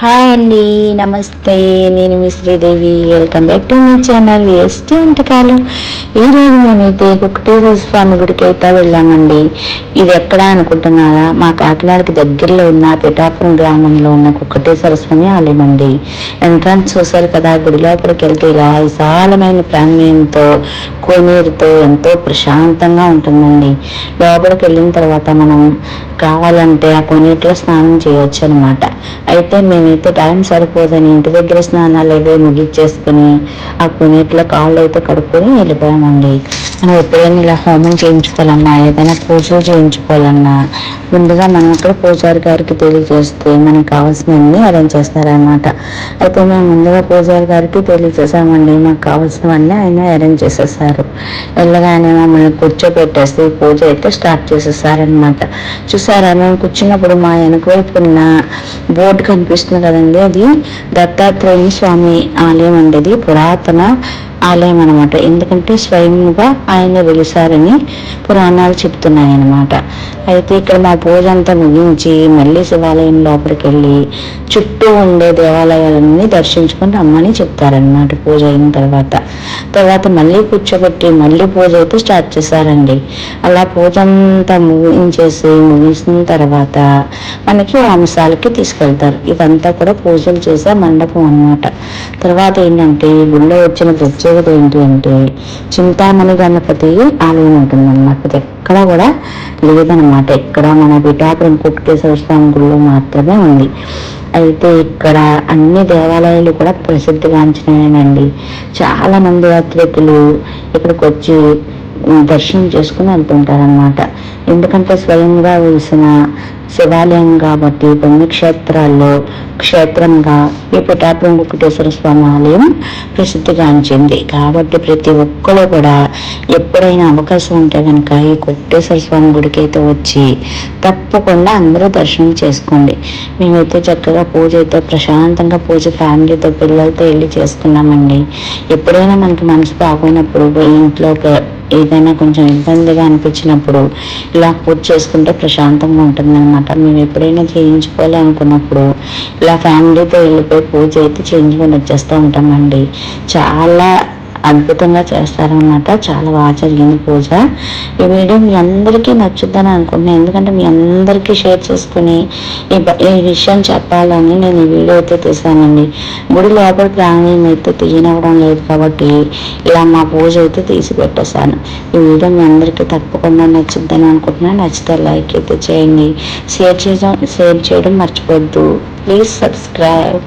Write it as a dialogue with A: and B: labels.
A: Hi అండి నమస్తే. నేను మీ Sridevi. Welcome back to my channel ST వంటకాలు. ఈరోజు మేమైతే కుక్కటేశ్వర స్వామి గుడికి అయితే వెళ్ళామండి. ఇది ఎక్కడ అనుకుంటున్నారా? మా కాకినాడకి దగ్గరలో ఉన్న పిఠాపురం గ్రామంలో ఉన్న కుక్కటేశ్వర స్వామి ఆలయం అండి. ఎంట్రన్స్ చూసారు కదా గుడి లోపలికి వెళ్తే ఇలా విశాలమైన ప్రాంగణంతో కోనేరుతో ఎంతో ప్రశాంతంగా ఉంటుందండి. లోపలికి వెళ్ళిన తర్వాత మనం కావాలంటే ఆ కొన్నిట్లో స్నానం చేయొచ్చు అనమాట అయితే మేమైతే టైం సరిపోదని ఇంటి దగ్గర స్నానాలు ఏవో ముగిచ్చేసుకుని ఆ కొన్నిట్లో కాళ్ళు అయితే కడుక్కొని వెళ్ళిపోయామండి. మనం ఎప్పుడైనా ఇలా హోమం చేయించుకోవాలన్నా ఏదైనా పూజలు చేయించుకోవాలన్నా ముందుగా మనం అక్కడ పూజారి గారికి తెలియజేస్తే మనకి కావాల్సినవన్నీ అరేంజ్ చేస్తారనమాట అయితే మేము ముందుగా పూజారి గారికి తెలియజేసామండి మాకు కావాల్సినవన్నీ ఆయన అరేంజ్ చేసేసారు. వెళ్ళగానే మమ్మల్ని కూర్చోబెట్టేసి పూజ అయితే స్టార్ట్ చేసేసారనమాట చూసారా మేము కూర్చున్నప్పుడు మా వెనక వైపు ఉన్న బోర్డు కనిపిస్తుంది కదండి అది దత్తాత్రేయ స్వామి ఆలయం అండి ఇది పురాతన ఆలయం అనమాట ఎందుకంటే స్వయంగా ఆయన వెలిసారని పురాణాలు చెప్తున్నాయి అనమాట అయితే ఇక్కడ మా పూజ అంతా ముగించి మళ్ళీ శివాలయం లోపలికి వెళ్ళి చుట్టూ ఉండే దేవాలయాలన్నీ దర్శించుకొని రమ్మని చెప్తారనమాట పూజ అయిన తర్వాత. తర్వాత మళ్ళీ కూర్చోబెట్టి మళ్ళీ పూజ అయితే స్టార్ట్ చేశారండి. అలా పూజ అంతా ముగించేసి ముగిసిన తర్వాత మనకి వంశాలకి తీసుకెళ్తారు. ఇదంతా కూడా పూజలు చేసే మండపం అన్నమాట. తర్వాత ఏంటంటే ఈ గుళ్ళో వచ్చిన ప్రత్యేకత ఏంటి అంటే చింతామణి గణపతి ఆలయం ఉంటుందన్నమాట. ఇది ఎక్కడ కూడా లేదనమాట ఎక్కడ మన పిఠాపురం కుట్టేశ్వర స్వామి గుళ్ళో మాత్రమే ఉంది. అయితే ఇక్కడ అన్ని దేవాలయాలు కూడా ప్రసిద్ధిగాంచినాయనండి చాలా మంది యాత్రికులు ఇక్కడికి వచ్చి దర్శనం చేసుకుని వెళ్తుంటారనమాట ఎందుకంటే స్వయంగా వెలిసిన శివాలయం కాబట్టి పుణ్యక్షేత్రాల్లో క్షేత్రంగా ఈ పిఠాపురం వెంకటేశ్వర స్వామి ఆలయం ప్రసిద్ధిగాంచింది కాబట్టి ప్రతి ఒక్కరు కూడా ఎప్పుడైనా అవకాశం ఉంటే కనుక ఈ కొట్టేశ్వర స్వామి గుడికి అయితే వచ్చి తప్పకుండా అందరూ దర్శనం చేసుకోండి. మేమైతే చక్కగా పూజ అయితే ప్రశాంతంగా పూజ ఫ్యామిలీతో పిల్లలతో వెళ్ళి చేసుకున్నామండి. ఎప్పుడైనా మనకి మనసు బాగోనప్పుడు ఇంట్లో ఏదైనా కొంచెం ఇబ్బందిగా అనిపించినప్పుడు ఇలా పూజ చేసుకుంటే ప్రశాంతంగా ఉంటుందన్నమాట. మేము ఎప్పుడైనా చేయించుకోవాలి అనుకున్నప్పుడు ఇలా ఫ్యామిలీతో వెళ్ళిపోయి పూజ అయితే చేయించుకొని వచ్చేస్తూ ఉంటామండి. చాలా అద్భుతంగా చేస్తారనమాట చాలా బాగా జరిగింది పూజ. ఈ వీడియో మీ అందరికీ నచ్చుద్దని అనుకుంటున్నాను ఎందుకంటే మీ అందరికీ షేర్ చేసుకుని ఈ ఈ విషయం చెప్పాలని నేను ఈ వీడియో అయితే తీసానండి. గుడి లోపల ప్రాణం అయితే తీయనివ్వడం లేదు కాబట్టి ఇలా మా పూజ అయితే తీసి పెట్టేశాను ఈ వీడియో మీ అందరికీ తప్పకుండా నచ్చుద్దని అనుకుంటున్నాను నచ్చితే లైక్ అయితే చేయండి. షేర్ చేయడం షేర్ చేయడం మర్చిపోద్దు. Please subscribe.